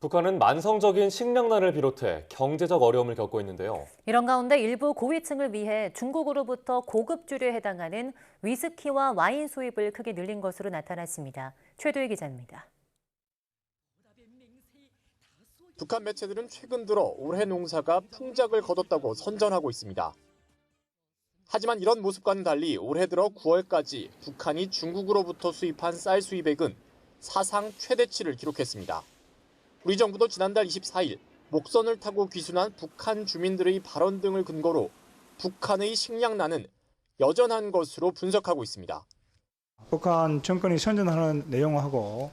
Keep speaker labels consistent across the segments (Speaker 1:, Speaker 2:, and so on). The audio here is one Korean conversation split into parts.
Speaker 1: 북한은 만성적인 식량난을 비롯해 경제적 어려움을 겪고 있는데요.
Speaker 2: 이런 가운데 일부 고위층을 위해 중국으로부터 고급 주류에 해당하는 위스키와 와인 수입을 크게 늘린 것으로 나타났습니다. 최도희 기자입니다.
Speaker 3: 북한 매체들은 최근 들어 올해 농사가 풍작을 거뒀다고 선전하고 있습니다. 하지만 이런 모습과는 달리 올해 들어 9월까지 북한이 중국으로부터 수입한 쌀 수입액은 사상 최대치를 기록했습니다. 우리 정부도 지난달 24일 목선을 타고 귀순한 북한 주민들의 발언 등을 근거로 북한의 식량난은 여전한 것으로 분석하고 있습니다.
Speaker 4: 북한 정권이 선전하는 내용하고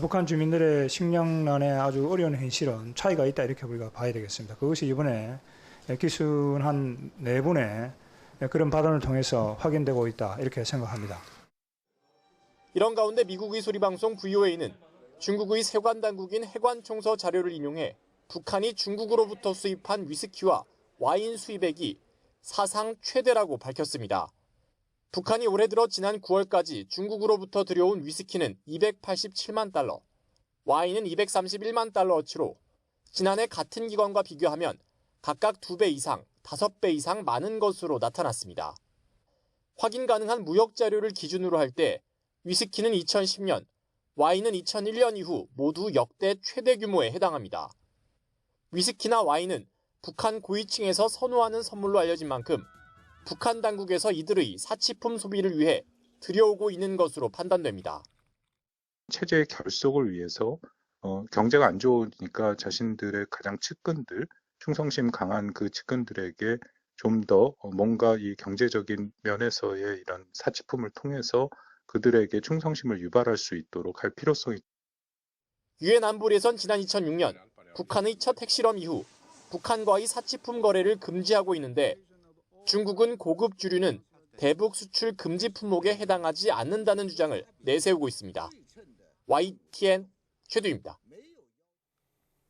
Speaker 4: 북한 주민들의 식량난에 아주 어려운 현실은 차이가 있다 이렇게 우리가 봐야 되겠습니다. 그것이 이번에 기순한 네 분의 그런 발언을 통해서 확인되고 있다 이렇게 생각합니다.
Speaker 3: 이런 가운데 미국의 소리 방송 VOA는 중국의 세관 당국인 해관청서 자료를 인용해 북한이 중국으로부터 수입한 위스키와 와인 수입액이 사상 최대라고 밝혔습니다. 북한이 올해 들어 지난 9월까지 중국으로부터 들여온 위스키는 287만 달러, 와인은 231만 달러어치로 지난해 같은 기간과 비교하면 각각 2배 이상, 5배 이상 많은 것으로 나타났습니다. 확인 가능한 무역 자료를 기준으로 할 때 위스키는 2010년, 와인은 2001년 이후 모두 역대 최대 규모에 해당합니다. 위스키나 와인은 북한 고위층에서 선호하는 선물로 알려진 만큼 북한 당국에서 이들의 사치품 소비를 위해 들여오고 있는 것으로 판단됩니다.
Speaker 5: 체제의 결속을 위해서 어, 경제가 안 좋으니까 자신들의 가장 측근들, 충성심 강한 그 측근들에게 좀 더 뭔가 이 경제적인 면에서의 이런 사치품을 통해서 그들에게 충성심을 유발할 수 있도록 할 필요성이
Speaker 3: 유엔 안보리에선 지난 2006년 북한의 첫 핵실험 이후 북한과의 사치품 거래를 금지하고 있는데 중국은 고급 주류는 대북 수출 금지 품목에 해당하지 않는다는 주장을 내세우고 있습니다. YTN 최두입니다.